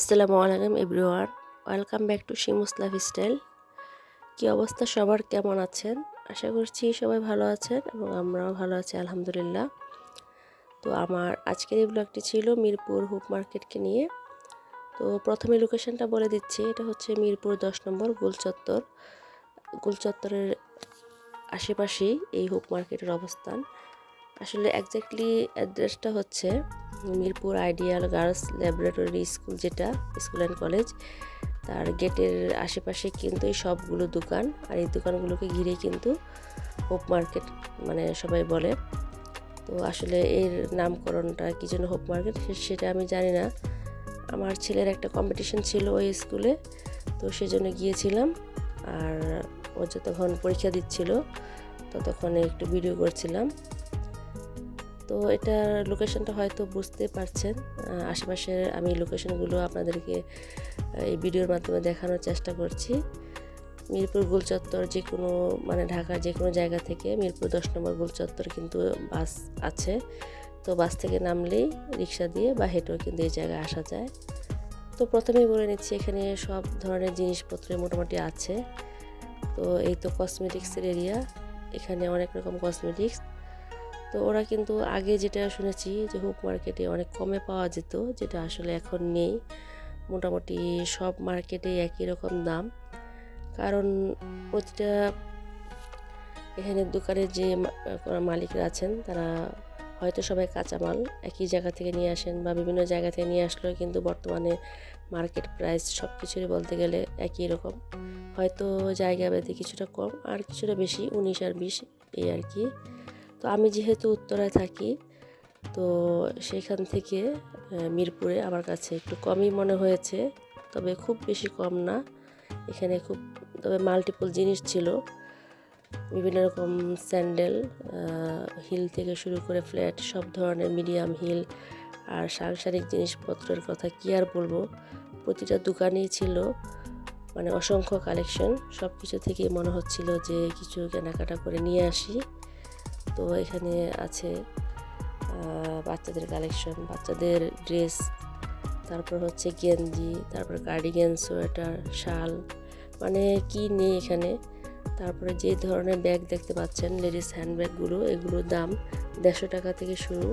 আসসালামু আলাইকুম everyone, welcome back to Shimu's life style কী অবস্থা? সবার কেমন আছেন? আশা করছি সবাই ভালো আছেন এবং আমরাও ভালো আছি, আলহামদুলিল্লাহ। তো আমার আজকের এই ব্লগটি ছিল মিরপুর হুপ মার্কেটকে নিয়ে। তো প্রথমে লোকেশনটা বলে দিচ্ছি, এটা হচ্ছে মিরপুর দশ নম্বর গুলচত্বর গুলচত্বরের আশেপাশেই এই হুপ মার্কেটের অবস্থান। আসলে একজ্যাক্টলি অ্যাড্রেসটা হচ্ছে Mirpur ideal girls laboratory school যেটা স্কুল অ্যান্ড কলেজ তার গেটের আশেপাশে কিন্তু সবগুলো দোকান, আর এই দোকানগুলোকে ঘিরে কিন্তু হোপ মার্কেট মানে সবাই বলে। তো আসলে এর নামকরণটা কী জন্য হোপ মার্কেট সেটা আমি জানি না। আমার ছেলের একটা কম্পিটিশন ছিল ওই স্কুলে তো সেজন্য গিয়েছিলাম। আর ও যতক্ষণ পরীক্ষা দিচ্ছিল, ততক্ষণে একটু ভিডিও করছিলাম। তো এটার লোকেশনটা হয়তো বুঝতে পারছেন। আশেপাশের আমি লোকেশনগুলো আপনাদেরকে এই ভিডিওর মাধ্যমে দেখানোর চেষ্টা করছি। মিরপুর গোলচত্বর যে কোনো মানে ঢাকার যে কোনো জায়গা থেকে মিরপুর দশ নম্বর গোলচত্বর কিন্তু বাস আছে। তো বাস থেকে নামলেই রিক্সা দিয়ে বা হেঁটেও কিন্তু এই জায়গায় আসা যায়। তো প্রথমেই বলে নিচ্ছি, এখানে সব ধরনের জিনিসপত্র মোটামুটি আছে। তো এই তো কসমেটিক্সের এরিয়া এখানে অনেক রকম কসমেটিক্স তো ওরা কিন্তু আগে যেটা শুনেছি যে হুক মার্কেটে অনেক কমে পাওয়া যেত, যেটা আসলে এখন নেই। মোটামুটি সব মার্কেটে একই রকম দাম। কারণ প্রতিটা এখানে দোকানের যে মালিকরা আছেন, তারা হয়তো সবাই কাঁচামাল একই জায়গা থেকে নিয়ে আসেন বা বিভিন্ন জায়গা থেকে নিয়ে আসলেও কিন্তু বর্তমানে মার্কেট প্রাইস সব কিছুরই বলতে গেলে একই রকম। হয়তো জায়গা বেঁধে কিছুটা কম আর কিছুটা বেশি, উনিশ আর বিশ এই আর কি। তো আমি যেহেতু উত্তরায় থাকি, তো সেখান থেকে মিরপুরে আমার কাছে একটু কমই মনে হয়েছে। তবে খুব বেশি কম না। এখানে খুব, তবে মাল্টিপল জিনিস ছিল। বিভিন্ন রকম স্যান্ডেল হিল থেকে শুরু করে ফ্ল্যাট, সব ধরনের মিডিয়াম হিল আর সাংসারিক জিনিসপত্রের কথা কী আর বলব? প্রতিটা দোকানেই ছিল মানে অসংখ্য কালেকশন সব কিছু থেকেই মনে হচ্ছিল যে কিছু কেনাকাটা করে নিয়ে আসি। তো এখানে আছে বাচ্চাদের কালেকশন বাচ্চাদের ড্রেস তারপর হচ্ছে গেঞ্জি, তারপর কার্ডিগেন সোয়েটার, শাল মানে কি নেই এখানে। তারপরে যে ধরনের ব্যাগ দেখতে পাচ্ছেন লেডিস হ্যান্ডব্যাগগুলো এগুলোর দাম দেড়শো টাকা থেকে শুরু,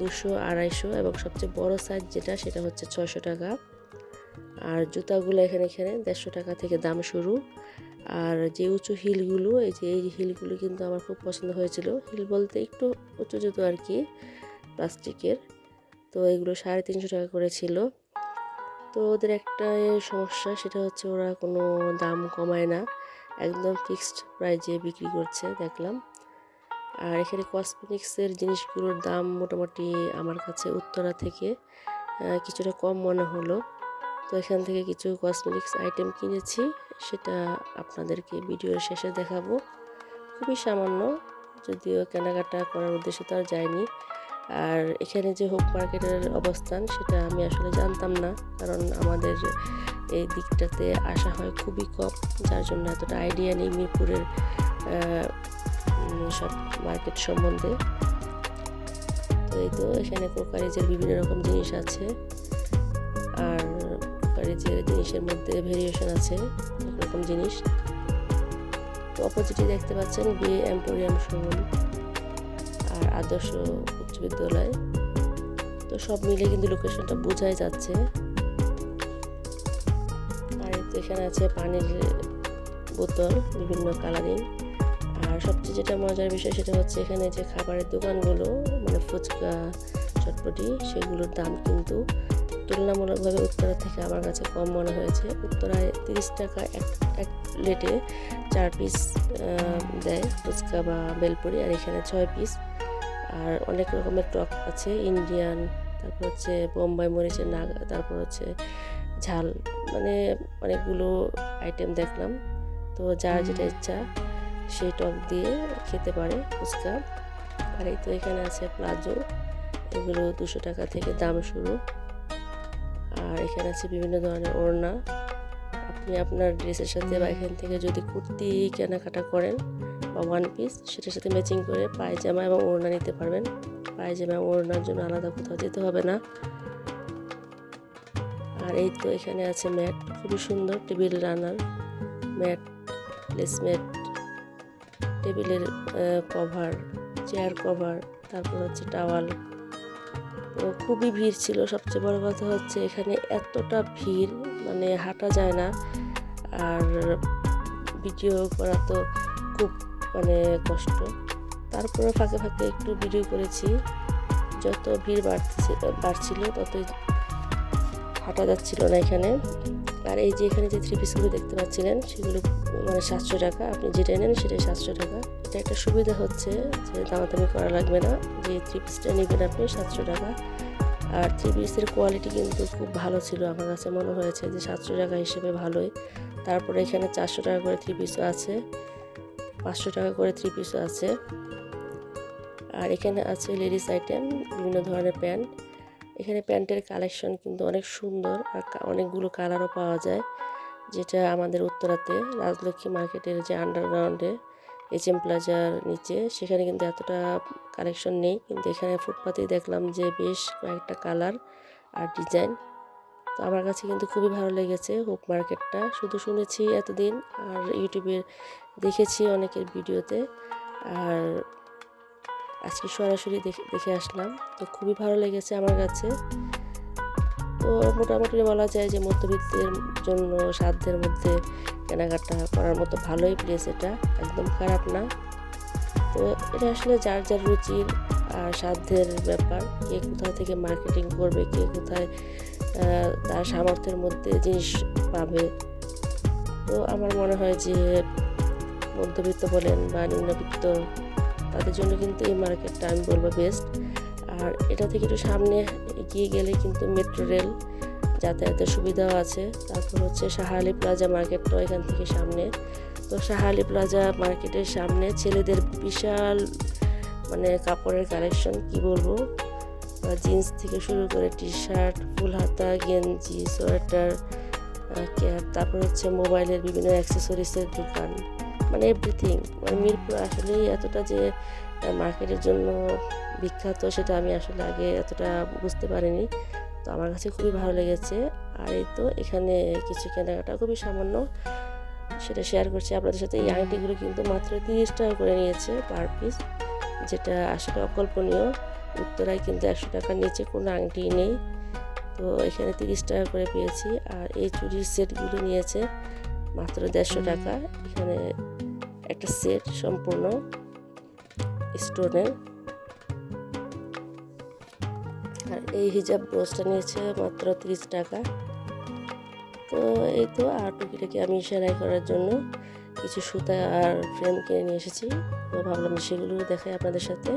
দুশো, আড়াইশো এবং সবচেয়ে বড় সাইজ যেটা, সেটা হচ্ছে ছয়শো টাকা। আর জুতাগুলো এখানে এখানে দেড়শো টাকা থেকে দাম শুরু। আর যে উঁচু হিলগুলো, এই যে এই হিলগুলো কিন্তু আমার খুব পছন্দ হয়েছিল। হিল বলতে একটু উঁচু জুতো আর কি, প্লাস্টিকের। তো এগুলো সাড়ে তিনশো টাকা করে ছিল। তো ওদের একটা সমস্যা, সেটা হচ্ছে ওরা কোনো দাম কমায় না। একদম ফিক্সড প্রাইজে বিক্রি করছে, দেখলাম। আর এখানে কসমেটিক্সের জিনিসগুলোর দাম মোটামুটি আমার কাছে উত্তরা থেকে কিছুটা কম মনে হলো। তো এখান থেকে কিছু কসমেটিক্স আইটেম কিনেছি। সেটা আপনাদেরকে ভিডিওর শেষে দেখাবো। খুবই সামান্য, যদিও কেনাকাটা করার উদ্দেশ্যে তো আর যায়নি আর এখানে যে হোক মার্কেটের অবস্থান, সেটা আমি আসলে জানতাম না। কারণ আমাদের এই দিকটাতে আসা হয় খুবই কম, যার জন্য এতটা আইডিয়া নেই মিরপুরের সব মার্কেট সম্বন্ধে। তো এই তো, এখানে কোকারিজের বিভিন্ন রকম জিনিস আছে। আর কোকারিজের জিনিসের মধ্যে ভেরিয়েশন আছে। রকম জিনিস। তো অপোজিটে দেখতে পাচ্ছেন বি এম্পোরিয়াম শোরুম আর আদর্শ উচ্চ বিদ্যালয়। তো সব মিলে কিন্তু লোকেশনটা বোঝাই যাচ্ছে। আর এখানে আছে পানির বোতল, বিভিন্ন কালারিং। আর সবচেয়ে যেটা মজার বিষয় সেটা হচ্ছে এখানে যে খাবারের দোকানগুলো মানে ফুচকা, চটপটি, সেগুলোর দাম কিন্তু তুলনামূলকভাবে উত্তরা থেকে আমার কাছে কম মনে হয়েছে। উত্তরায় তিরিশ টাকা এক এক প্লেটে চার পিস দেয় ফুচকা বা বেলপুরি আর এখানে ছয় পিস আর অনেক রকমের টক আছে ইন্ডিয়ান তারপর হচ্ছে বোম্বাই মরিচের নাগা তারপর হচ্ছে ঝাল মানে অনেকগুলো আইটেম দেখলাম। তো যার যেটা ইচ্ছা সেই টক দিয়ে খেতে পারে ফুচকা। আর এই তো এখানে আছে প্লাজো এগুলো দুশো টাকা থেকে দাম শুরু। আর এখানে আছে বিভিন্ন ধরনের ওড়না। আপনি আপনার ড্রেসের সাথে বা এখান থেকে যদি কুর্তি কেনাকাটা করেন বা ওয়ান পিস সেটার সাথে ম্যাচিং করে পায়জামা এবং ওড়না নিতে পারবেন। পায়জামা এবং ওড়নার জন্য আলাদা কোথাও যেতে হবে না। আর এই তো এখানে আছে ম্যাট, খুবই সুন্দর টেবিল রানার। ম্যাট প্লেসম্যাট টেবিলের কভার, চেয়ার কভার, তারপর হচ্ছে টাওয়াল। তো খুবই ভিড় ছিল। সবচেয়ে বড় কথা হচ্ছে এখানে এতটা ভিড় মানে হাঁটা যায় না। আর ভিডিও করা তো খুব মানে কষ্ট। তারপরে ফাঁকে ফাঁকে একটু ভিডিও করেছি। যত ভিড় বাড়ছে বাড়ছিল ততই হাঁটা যাচ্ছিল না এখানে। আর এই যে এখানে যে থ্রি পিসগুলো দেখতে পাচ্ছিলেন, সেগুলো মানে সাতশো টাকা। আপনি যেটা নেন সেটাই সাতশো টাকা। এটা একটা সুবিধা হচ্ছে যে দামাদামি করা লাগবে না। যে থ্রি পিসটা নেবেন আপনি সাতশো টাকা। আর থ্রি পিসের কোয়ালিটি কিন্তু খুব ভালো ছিল। আমার কাছে মনে হয়েছে যে সাতশো টাকা হিসেবে ভালোই। তারপরে এখানে চারশো টাকা করে থ্রি পিসও আছে। পাঁচশো টাকা করে থ্রি পিসও আছে। আর এখানে আছে লেডিস আইটেম বিভিন্ন ধরনের প্যান্ট এখানে প্যান্টের কালেকশন কিন্তু অনেক সুন্দর আর অনেকগুলো কালারও পাওয়া যায়। যেটা আমাদের উত্তরাতে রাজলক্ষ্মী মার্কেটের যে আন্ডারগ্রাউন্ডে এইচ এম প্লাজার নিচে। সেখানে কিন্তু এতটা কালেকশন নেই। কিন্তু এখানে ফুটপাতে দেখলাম যে বেশ কয়েকটা কালার আর ডিজাইন তো আমার কাছে কিন্তু খুবই ভালো লেগেছে হোপ মার্কেটটা শুধু শুনেছি এতদিন আর ইউটিউবে দেখেছি অনেকের ভিডিওতে। আর আজকে সরাসরি দেখে দেখে আসলাম। তো খুবই ভালো লেগেছে আমার কাছে। তো মোটামুটি বলা যায় যে মধ্যবিত্তের জন্য সাধ্যের মধ্যে কেনাকাটা করার মতো ভালোই প্লেস এটা, একদম খারাপ না। তো এটা আসলে যার যার রুচির আর সাধ্যের ব্যাপার, কে কোথা থেকে মার্কেটিং করবে, কে কোথায় তার সামর্থ্যের মধ্যে জিনিস পাবে। তো আমার মনে হয় যে মধ্যবিত্ত বলেন বা নিম্নবিত্ত, তাদের জন্য কিন্তু এই মার্কেটটা আমি বলব বেস্ট আর এটা থেকে একটু সামনে এগিয়ে গেলে কিন্তু মেট্রো রেল যাতায়াতের সুবিধাও আছে। তারপর হচ্ছে শাহালি প্লাজা মার্কেটটাও এখান থেকে সামনে। তো শাহালি প্লাজা মার্কেটের সামনে ছেলেদের বিশাল মানে কাপড়ের কালেকশন কি বলব? জিন্স থেকে শুরু করে টি শার্ট ফুল হাতা, গেঞ্জি, সোয়েটার ক্যাপ, তারপর হচ্ছে মোবাইলের বিভিন্ন অ্যাক্সেসরিজের দোকান। মানে এভরিথিং মানে মিরপুর আসলেই এতটা যে মার্কেটের জন্য বিখ্যাত, সেটা আমি আসলে আগে এতটা বুঝতে পারিনি। তো আমার কাছে খুবই ভালো লেগেছে। আর এই তো এখানে কিছু কেনাকাটা খুবই সামান্য। সেটা শেয়ার করছি আপনাদের সাথে। এই আংটিগুলো কিন্তু মাত্র তিরিশ টাকা করে নিয়েছে পার পিস যেটা আসলে অকল্পনীয়। উত্তরায় কিন্তু একশো টাকার নিচে কোনো আংটি নেই। তো এখানে তিরিশ টাকা করে পেয়েছি। আর এই চুরির সেটগুলো নিয়েছে মাত্র দেড়শো টাকা। এখানে একটা সেট সম্পূর্ণ স্টোনের আর এই হিজাব ব্রোজটা নিয়েছে মাত্র তিরিশ টাকা। তো এই তো, আর টুকিটাকে আমি সেলাই করার জন্য কিছু সুতা আর ফ্রেম কিনে নিয়ে এসেছি। তো ভাবলাম সেগুলো দেখাই আপনাদের সাথে।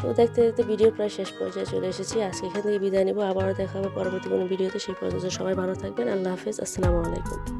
তো দেখতে দেখতে ভিডিও প্রায় শেষ পর্যায়ে চলে এসেছি। আজকে এখান থেকে বিদায় নিব। আবারও দেখা হবে পরবর্তী কোনো ভিডিওতে। সেই পর্যন্ত সবাই ভালো থাকবেন। আল্লাহ হাফেজ। আসসালামু আলাইকুম।